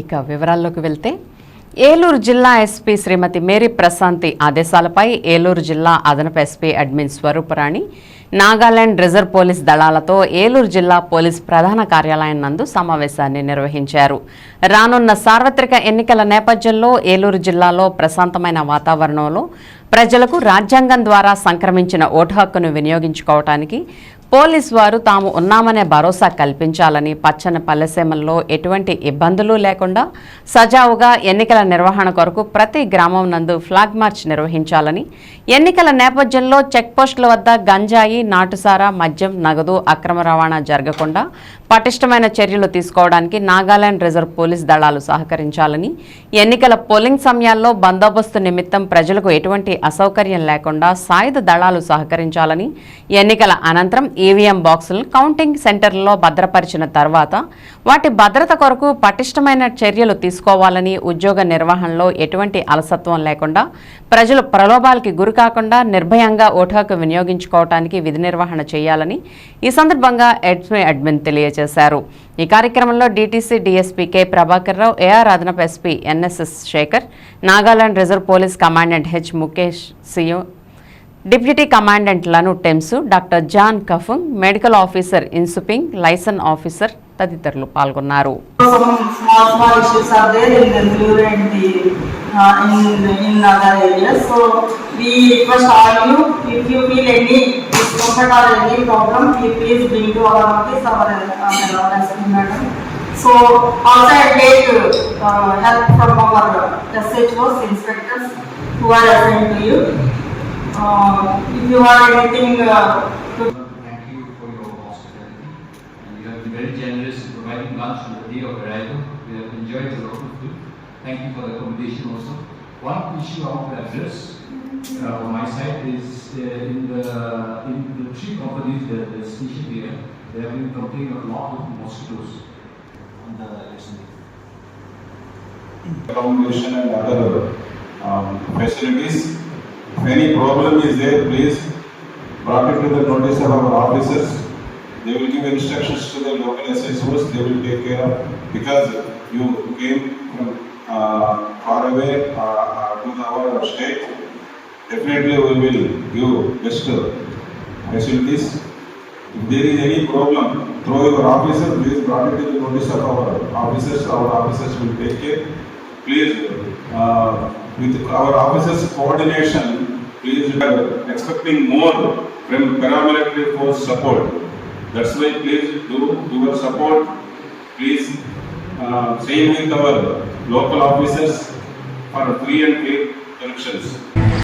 ఇక వివరాల్లోకి వెళ్తే ఏలూరు జిల్లా ఎస్పీ శ్రీమతి మేరీ ప్రశాంతి ఆదేశాలపై ఏలూరు జిల్లా అదనపు SP admin Swaruparani Nagaland reserve police దళాలతో ఏలూరు జిల్లా పోలీస్ ప్రధాన కార్యాలయం నందు సమావేశాన్ని నిర్వహించారు. రానున్న సార్వత్రిక ఎన్నికల నేపథ్యంలో ఏలూరు జిల్లాలో ప్రశాంతమైన వాతావరణంలో ప్రజలకు రాజ్యాంగం ద్వారా సంక్రమించిన ఓటు హక్కును వినియోగించుకోవటానికి పోలీస్ వారు తాము ఉన్నామనే భరోసా కల్పించాలని పచ్చని పల్లెసీమల్లో ఎటువంటి ఇబ్బందులు లేకుండా సజావుగా ఎన్నికల నిర్వహణ కొరకు ప్రతి గ్రామం నందు ఫ్లాగ్ మార్చ్ నిర్వహించాలని ఎన్నికల నేపథ్యంలో చెక్పోస్టుల వద్ద గంజాయి నాటుసారా మద్యం నగదు అక్రమ రవాణా జరగకుండా పటిష్టమైన చర్యలు తీసుకోవడానికి నాగాలాండ్ రిజర్వ్ పోలీస్ దళాలు సహకరించాలని ఎన్నికల పోలింగ్ సమయాల్లో బందోబస్తు నిమిత్తం ప్రజలకు ఎటువంటి అసౌకర్యం లేకుండా సాయుధ దళాలు సహకరించాలని ఎన్నికల అనంతరం ఈవీఎం బాక్సులను కౌంటింగ్ సెంటర్లలో భద్రపరిచిన తర్వాత వాటి భద్రత కొరకు పటిష్టమైన చర్యలు తీసుకోవాలని ఉద్యోగ నిర్వహణలో ఎటువంటి అలసత్వం లేకుండా ప్రజలు ప్రలోభాలకి గురి కాకుండా నిర్భయంగా ఓటు వినియోగించుకోవటానికి విధి నిర్వహణ చేయాలని ఈ సందర్భంగా ఎడ్మి అడ్మిన్ తెలియజేశారు. ఈ కార్యక్రమంలో DTC DSP K Prabhakar Rao AR అదనపు SP NSS Shekhar Nagaland reserve police commandant H Mukesh సియో deputy కమాండెంట్లను Temsu doctor John కఫుంగ్ medical officer ఇన్సుపింగ్ లైసన్ ఆఫీసర్ తదితరులు పాల్గొన్నారు. Uh, if you have anything uh, to Thank you for your hospitality. And you have been very generous in providing lunch on the day of arrival. We have enjoyed a lot of food. Thank you for the accommodation also. One issue I want to address uh, on my side is uh, in the in the three companies that the station here, they have been complaining a lot of mosquitoes on the election day. accommodation and other um, facilities. Any problem is there, please brought it to the notice of our officers. They will give instructions to the local SSOs, they will take care of, because you came from uh, far away uh, uh, to our state. Definitely we will give best facilities. If there is any problem, through your officer, please brought it to the notice of our officers, our officers will take care. Please, uh, with our officers' coordination, please, we are expecting more from paramilitary force support. That's why please do your support. Please, uh, same with our local officers for free and fair elections.